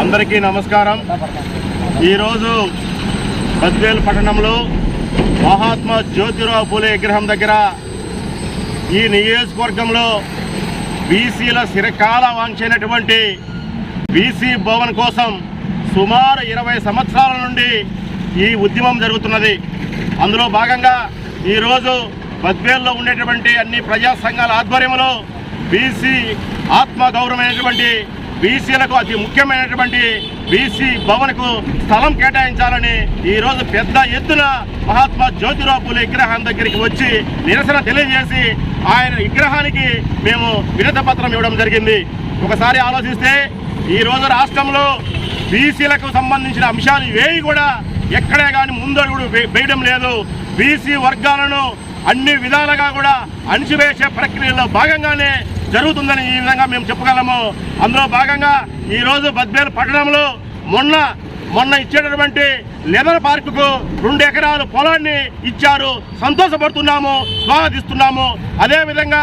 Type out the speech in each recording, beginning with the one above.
అందరికీ నమస్కారం. ఈరోజు బద్వేలు పట్టణంలో మహాత్మా జ్యోతిరావు పూలే విగ్రహం దగ్గర ఈ నియోజకవర్గంలో బీసీల చిరకాల వాంఛైనటువంటి బీసీ భవన్ కోసం సుమారు ఇరవై సంవత్సరాల నుండి ఈ ఉద్యమం జరుగుతున్నది. అందులో భాగంగా ఈరోజు బద్వేల్లో ఉండేటువంటి అన్ని ప్రజా సంఘాల ఆధ్వర్యంలో బీసీ ఆత్మగౌరవమైనటువంటి బీసీలకు అతి ముఖ్యమైనటువంటి బీసీ భవన్కు స్థలం కేటాయించాలని ఈరోజు పెద్ద ఎత్తున మహాత్మా జ్యోతిరావు పూలే విగ్రహం దగ్గరికి వచ్చి నిరసన తెలియజేసి ఆయన విగ్రహానికి మేము వినత ఇవ్వడం జరిగింది. ఒకసారి ఆలోచిస్తే ఈరోజు రాష్ట్రంలో బీసీలకు సంబంధించిన అంశాలు ఏవి కూడా ఎక్కడే కానీ ముందడుగుడు వేయడం లేదు. బీసీ వర్గాలను అన్ని విధాలుగా కూడా అణిచివేసే ప్రక్రియలో భాగంగానే జరుగుతుందని ఈ విధంగా మేము చెప్పగలము అందులో భాగంగా ఈరోజు బద్వేలు పట్టణంలో మొన్న మొన్న ఇచ్చేటటువంటి లెదర్ పార్కుకు రెండు ఎకరాలు పొలాన్ని ఇచ్చారు. సంతోషపడుతున్నాము స్వాగతిస్తున్నాము. అదేవిధంగా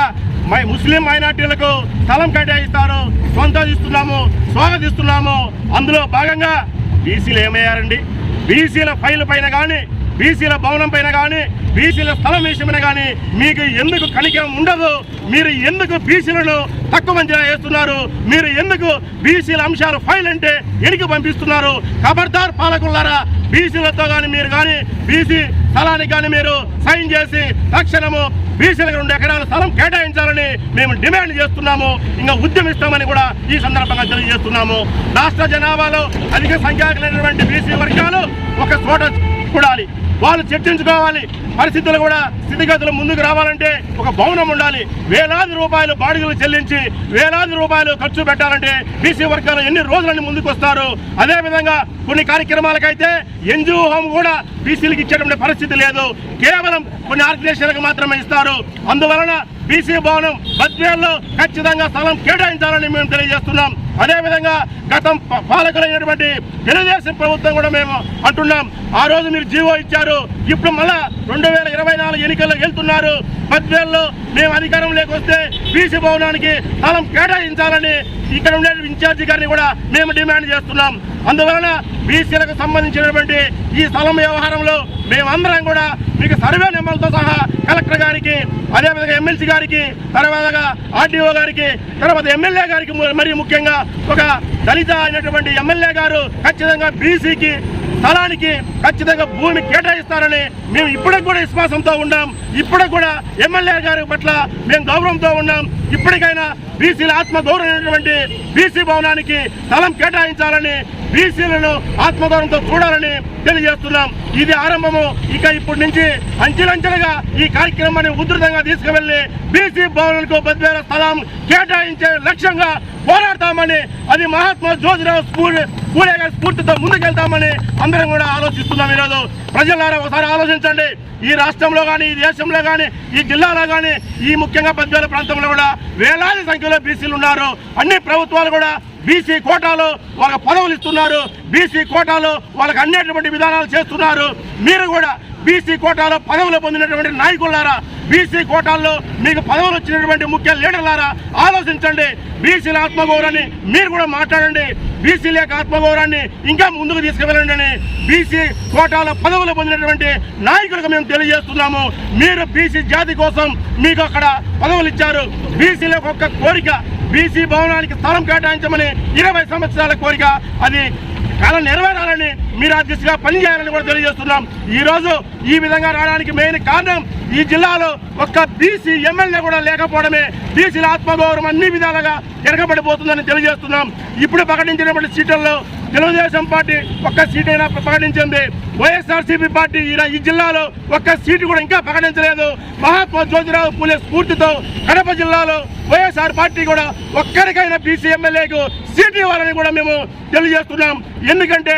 మై ముస్లిం మైనార్టీలకు స్థలం కేటాయిస్తారు సంతోషిస్తున్నాము స్వాగతిస్తున్నాము. అందులో భాగంగా బీసీలు ఏమయ్యారండి? బీసీల ఫైల్ పైన కానీ బీసీల భవనం పైన కానీ బీసీల స్థలం విషయమైన కానీ మీకు ఎందుకు కనికరం ఉండదు? మీరు ఎందుకు బీసీలను తక్కువ అంచనా వేస్తున్నారు మీరు ఎందుకు బీసీల అంశాలు ఫైల్ అంటే ఎనికి పంపిస్తున్నారు? ఖబర్దార్ పాలకులారా బీసీలతో కానీ మీరు కానీ బీసీ స్థలానికి కానీ మీరు సైన్ చేసి తక్షణము బీసీలకు రెండు ఎకరాల స్థలం కేటాయించాలని మేము డిమాండ్ చేస్తున్నాము. ఇంకా ఉద్యమిస్తామని కూడా ఈ సందర్భంగా తెలియజేస్తున్నాము. రాష్ట్ర జనాభాలో అధిక సంఖ్యాకులైనటువంటి బీసీ వర్గాలు ఒక చోట కూడాలి వాళ్ళు చర్చించుకోవాలి. పరిస్థితులు కూడా స్థితిగతులు ముందుకు రావాలంటే ఒక భవనం ఉండాలి. వేలాది రూపాయలు బాడుగలు చెల్లించి వేలాది రూపాయలు ఖర్చు పెట్టాలంటే బీసీ వర్గాలు ఎన్ని రోజులని ముందుకు వస్తారు అదేవిధంగా కొన్ని కార్యక్రమాలకైతే ఎన్జిఓ హోమ్ కూడా బీసీలకు ఇచ్చేటువంటి పరిస్థితి లేదు. కేవలం కొన్ని ఆర్గనైజేషన్లకు మాత్రమే ఇస్తారు. అందువలన బీసీ భవనం బద్వేల్లో ఖచ్చితంగా స్థలం కేటాయించాలని మేము తెలియజేస్తున్నాం. అదేవిధంగా గతం ప- పాలకులైనటువంటి తెలుగుదేశం ప్రభుత్వం కూడా మేము అంటున్నాం. ఆ రోజు మీరు జీవో ఇచ్చారు. ఇప్పుడు మళ్ళా రెండు వేల ఇరవై నాలుగు ఎన్నికల్లో వెళ్తున్నారు బద్వేల్లో మేము అధికారం లేకొస్తే బీసీ భవనానికి స్థలం కేటాయించాలని ఇక్కడ ఉండే ఇన్ఛార్జి గారిని కూడా మేము డిమాండ్ చేస్తున్నాం. అందువలన బీసీలకు సంబంధించినటువంటి ఈ స్థలం వ్యవహారంలో మేమందరం కూడా మీకు సర్వే నెంబర్లతో సహా కలెక్టర్ గారికి అదేవిధంగా ఎమ్మెల్సీ గారికి తర్వాత ఆర్డీఓ గారికి తర్వాత ఎమ్మెల్యే గారికి మరి ముఖ్యంగా ఒక దళిత అయినటువంటి ఎమ్మెల్యే గారు ఖచ్చితంగా బీసీకి స్థలానికి ఖచ్చితంగా భూమి కేటాయిస్తారని మేము ఇప్పటికి కూడా విశ్వాసంతో ఉన్నాం. ఇప్పటికి కూడా ఎమ్మెల్యే గారి పట్ల మేము గౌరవంతో ఉన్నాం. ఇప్పటికైనా బీసీల ఆత్మగౌరవమైనటువంటి బీసీ భవనానికి స్థలం కేటాయించాలని బీసీలను ఆత్మగౌరవంతో చూడాలని తెలియజేస్తున్నాం. ఇది ఆరంభము. ఇక ఇప్పటి నుంచి అంచెలంచెలుగా ఈ కార్యక్రమాన్ని ఉధృతంగా తీసుకువెళ్ళి బీసీ భవనాలకు బద్వేల స్థలం కేటాయించే లక్ష్యంగా పోరాడతామని అది మహాత్మా జ్యోతిరావు స్కూల్ పూలే స్ఫూర్తితో ముందుకెళ్తామని అందరం కూడా ఆలోచిస్తున్నాం ఈరోజు. ప్రజలారా ఒకసారి ఆలోచించండి. ఈ రాష్ట్రంలో కానీ ఈ దేశంలో కానీ ఈ జిల్లాలో కానీ ఈ ముఖ్యంగా బద్వేల ప్రాంతంలో కూడా వేలాది సంఖ్యలో బీసీలు ఉన్నారు. అన్ని ప్రభుత్వాలు కూడా బీసీ కోటాలో వాళ్ళ పదవులు ఇస్తున్నారు. బీసీ కోటాలో వాళ్ళకి అన్నేటువంటి విధానాలు చేస్తున్నారు. మీరు కూడా బీసీ కోటాలో పదవులు పొందినటువంటి నాయకులారా బీసీ కోటాల్లో మీకు పదవులు వచ్చినటువంటి ముఖ్య లీడర్లారా ఆలోచించండి. బీసీల ఆత్మగౌరవాన్ని మీరు కూడా మాట్లాడండి. బీసీల యొక్క ఆత్మగౌరవాన్ని ఇంకా ముందుకు తీసుకువెళ్ళండి అని బీసీ కోటాలో పదవులు పొందినటువంటి నాయకులకు మేము తెలియజేస్తున్నాము. మీరు బీసీ జాతి కోసం మీకు అక్కడ పదవులు ఇచ్చారు. బీసీలకు ఒక కోరిక బీసీ భవనానికి స్థలం కేటాయించమని ఇరవై సంవత్సరాల కోరిక అది కళ నెరవేరాలని మీరు ఆ దిశగా పనిచేయాలని కూడా తెలియజేస్తున్నాం. ఈరోజు ఈ విధంగా రావడానికి మెయిన్ కారణం ఈ జిల్లాలో ఒక్క బీసీ ఎమ్మెల్యే కూడా లేకపోవడమే. బీసీల ఆత్మగౌరవం అన్ని విధాలుగా ఎరగబడిపోతుందని తెలియజేస్తున్నాం. ఇప్పుడు ప్రకటించినటువంటి సీట్లలో తెలుగుదేశం పార్టీ ఒక్క సీట్ అయినా ప్రకటించింది వైఎస్ఆర్సీపీ పార్టీ ఈ- ఈ జిల్లాలో ఒక్క సీటు కూడా ఇంకా ప్రకటించలేదు. మహాత్మా జ్యోతిరావు పూలే స్ఫూర్తితో కడప జిల్లాలో వైఎస్ఆర్ పార్టీ కూడా ఒక్కరికైనా బీసీ ఎమ్మెల్యేకు సీటు ఇవ్వాలని కూడా మేము తెలియజేస్తున్నాం. ఎందుకంటే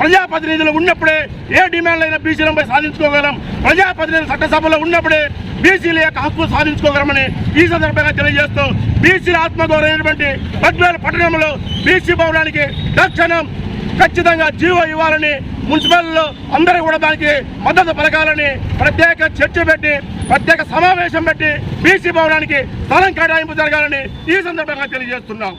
ప్రజాప్రతినిధులు ఉన్నప్పుడే ఏ డిమాండ్ అయినా బీసీలపై సాధించుకోగలం. ప్రజాప్రతినిధులు చట్టసభలో ఉన్నప్పుడే బీసీల యొక్క హక్కు సాధించుకోగలమని ఈ సందర్భంగా తెలియజేస్తూ బీసీల ఆత్మగౌరవమైనటువంటి పద్వేల పట్టణంలో బీసీ భవనానికి తక్షణం ఖచ్చితంగా జీవో ఇవ్వాలని మున్సిపల్లో అందరూ కూడా దానికి మద్దతు పలకాలని ప్రత్యేక చర్చ పెట్టి ప్రత్యేక సమావేశం పెట్టి బీసీ భవనానికి స్థలం కేటాయింపు జరగాలని ఈ సందర్భంగా తెలియజేస్తున్నాం.